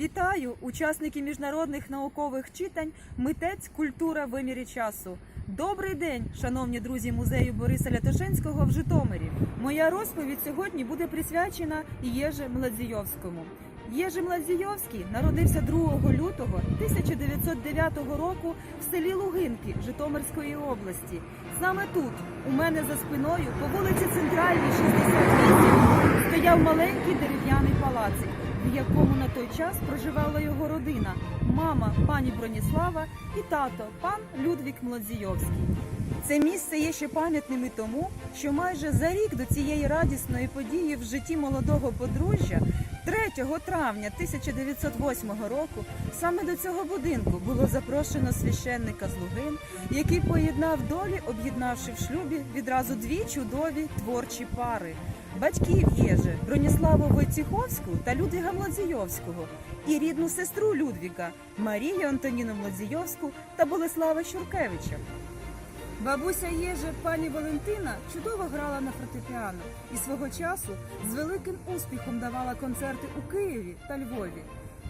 Вітаю учасники міжнародних наукових читань Митець культура в вимірі часу. Добрий день, шановні друзі музею Бориса Лятошинського в Житомирі. Моя розповідь сьогодні буде присвячена Єжи Младзійовському. Єжи Младзійовський народився 2 лютого 1909 року в селі Лугинки Житомирської області. Саме тут, у мене за спиною, по вулиці Центральній, 68, стояв маленький дерев'яний палацик, в якому на той час проживала його родина, мама пані Броніслава і тато пан Людвік Млодзійовський. Це місце є ще пам'ятним і тому, що майже за рік до цієї радісної події в житті молодого подружжя, 3 травня 1908 року, саме до цього будинку було запрошено священника з Лугин, який поєднав долі, об'єднавши в шлюбі відразу дві чудові творчі пари батьків Єжи Броніславу Войціховську та Людвіга Млодзійовського, і рідну сестру Людвіга Марію Антоніну Млодзійовську та Болеслава Щуркевича. Бабуся Єжи, пані Валентина, чудово грала на фортепіано і свого часу з великим успіхом давала концерти у Києві та Львові.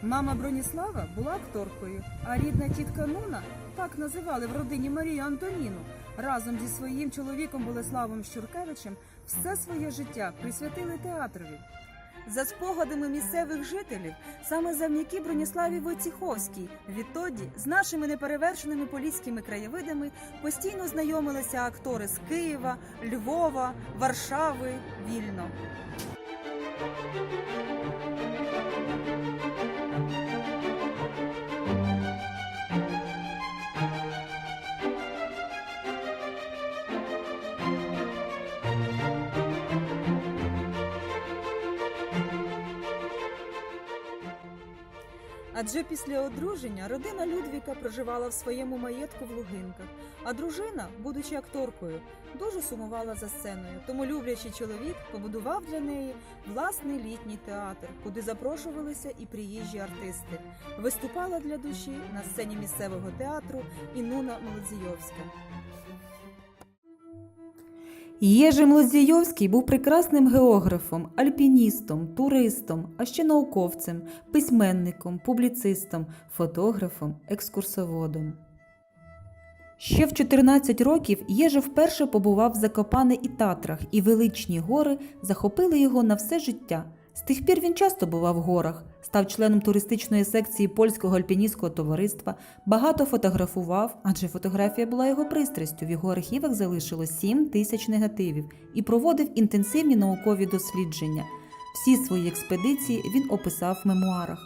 Мама Броніслава була акторкою, а рідна тітка Нуна, так називали в родині Марію Антоніну, разом зі своїм чоловіком Болеславом Щуркевичем все своє життя присвятили театрові. За спогадами місцевих жителів, саме завдяки Броніславі Войціховській, відтоді з нашими неперевершеними поліськими краєвидами постійно знайомилися актори з Києва, Львова, Варшави, Вільно. Адже після одруження родина Людвіка проживала в своєму маєтку в Лугинках, а дружина, будучи акторкою, дуже сумувала за сценою. Тому люблячий чоловік побудував для неї власний літній театр, куди запрошувалися і приїжджі артисти. Виступала для душі на сцені місцевого театру і Нуна Молодзійовська. Єжи Млодзійовський був прекрасним географом, альпіністом, туристом, а ще науковцем, письменником, публіцистом, фотографом, екскурсоводом. Ще в 14 років Єжи вперше побував в Закопане і Татрах, і величні гори захопили його на все життя. З тих пір він часто бував в горах, став членом туристичної секції польського альпіністського товариства, багато фотографував, адже фотографія була його пристрастю. В його архівах залишилось 7 тисяч негативів і проводив інтенсивні наукові дослідження. Всі свої експедиції він описав в мемуарах.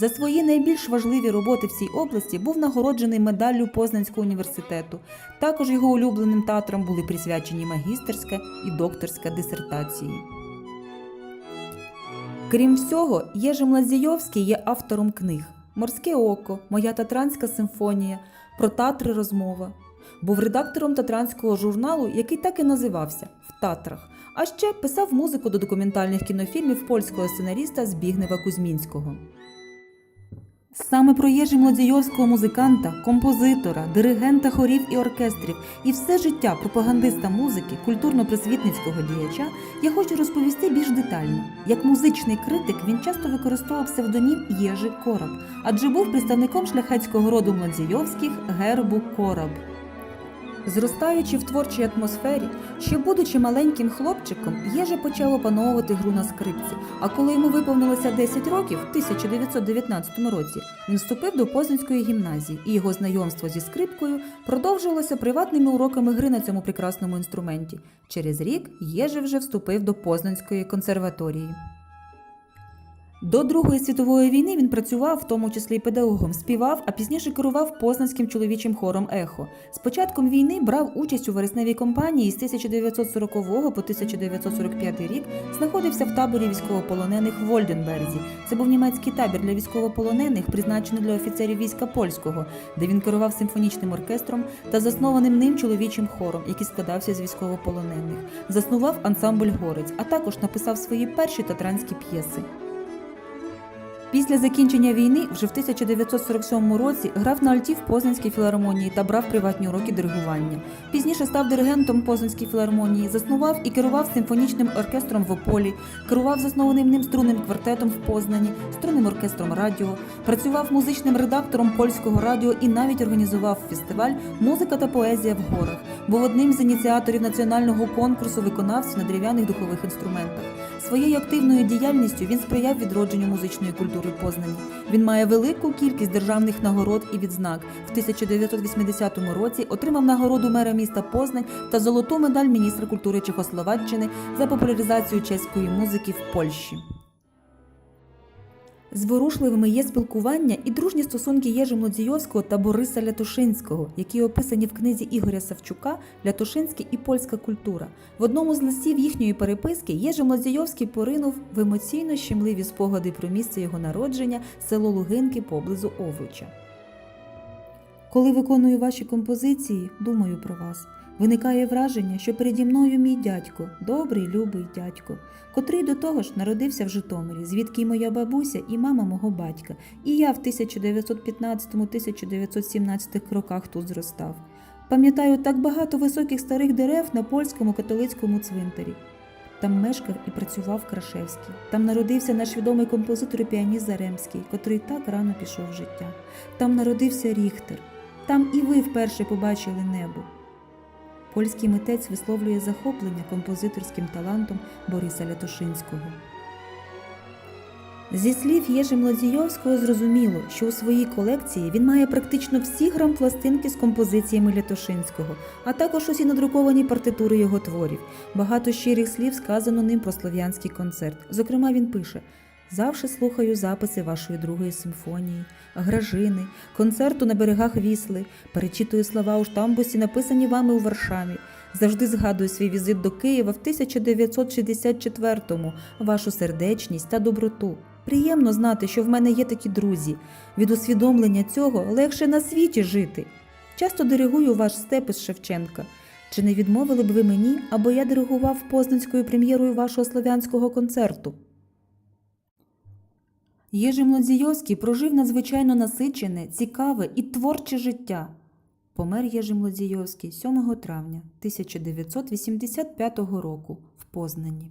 За свої найбільш важливі роботи в цій області був нагороджений медаллю Познанського університету. Також його улюбленим театрам були присвячені магістерська і докторська дисертації. Крім всього, Єжи Млазійовський є автором книг Морське око, Моя татранська симфонія, про татри розмова. Був редактором татранського журналу, який так і називався В Татрах. А ще писав музику до документальних кінофільмів польського сценаріста Збігнева Кузьмінського. Саме про Єжі Млодійовського музиканта, композитора, диригента хорів і оркестрів і все життя пропагандиста музики, культурно-просвітницького діяча я хочу розповісти більш детально. Як музичний критик він часто використовував псевдонім Єжи Кораб, адже був представником шляхетського роду Млодійовських гербу Кораб. Зростаючи в творчій атмосфері, ще будучи маленьким хлопчиком, Єжи почав опановувати гру на скрипці. А коли йому виповнилося 10 років, в 1919 році, він вступив до Познанської гімназії, і його знайомство зі скрипкою продовжилося приватними уроками гри на цьому прекрасному інструменті. Через рік Єжи вже вступив до Познанської консерваторії. До Другої світової війни він працював, в тому числі й педагогом, співав, а пізніше керував Познанським чоловічим хором Ехо. З початком війни брав участь у вересневій кампанії з 1940 по 1945 рік знаходився в таборі військовополонених в Вольденберзі. Це був німецький табір для військовополонених, призначений для офіцерів війська польського, де він керував симфонічним оркестром та заснованим ним чоловічим хором, який складався з військовополонених. Заснував ансамбль Горець, а також написав свої перші татранські п'єси. Після закінчення війни, вже в 1947 році, грав на альті в Познанській філармонії та брав приватні уроки диригування. Пізніше став диригентом Познанській філармонії, заснував і керував симфонічним оркестром в Ополі, керував заснованим ним струнним квартетом в Познані, струнним оркестром радіо, працював музичним редактором польського радіо і навіть організував фестиваль Музика та поезія в горах. Був одним з ініціаторів національного конкурсу виконавців на дерев'яних духових інструментах. Своєю активною діяльністю він сприяв відродженню музичної культури Познані. Він має велику кількість державних нагород і відзнак. В 1980 році отримав нагороду мера міста Познань та золоту медаль міністра культури Чехословаччини за популяризацію чеської музики в Польщі. Зворушливими є спілкування і дружні стосунки Єжи Млодзійовського та Бориса Лятушинського, які описані в книзі Ігоря Савчука Лятушинський і польська культура. В одному з листів їхньої переписки Єжи Млодзійовський поринув в емоційно щемливі спогади про місце його народження, село Лугинки поблизу Овруча. Коли виконую ваші композиції, думаю про вас. Виникає враження, що переді мною мій дядько, добрий, любий дядько, котрий до того ж народився в Житомирі, звідки моя бабуся і мама мого батька, і я в 1915-1917 роках тут зростав. Пам'ятаю так багато високих старих дерев на польському католицькому цвинтарі. Там мешкав і працював Крашевський. Там народився наш відомий композитор і піаніст Заремський, котрий так рано пішов в життя. Там народився Ріхтер. Там і ви вперше побачили небо. Польський митець висловлює захоплення композиторським талантом Бориса Лятошинського. Зі слів Єжи Млодзійовського зрозуміло, що у своїй колекції він має практично всі грампластинки з композиціями Лятошинського, а також усі надруковані партитури його творів. Багато щирих слів сказано ним про слов'янський концерт. Зокрема, він пише: Завше слухаю записи вашої другої симфонії, гражини, концерту на берегах Вісли, перечитую слова у штамбусі, написані вами у Варшаві. Завжди згадую свій візит до Києва в 1964-му, вашу сердечність та доброту. Приємно знати, що в мене є такі друзі. Від усвідомлення цього легше на світі жити. Часто диригую ваш степ із Шевченка. Чи не відмовили б ви мені, або я диригував Познанською прем'єрою вашого слов'янського концерту? Єжи Млодзійовський прожив надзвичайно насичене, цікаве і творче життя. Помер Єжи Млодзійовський 7 травня 1985 року в Познані.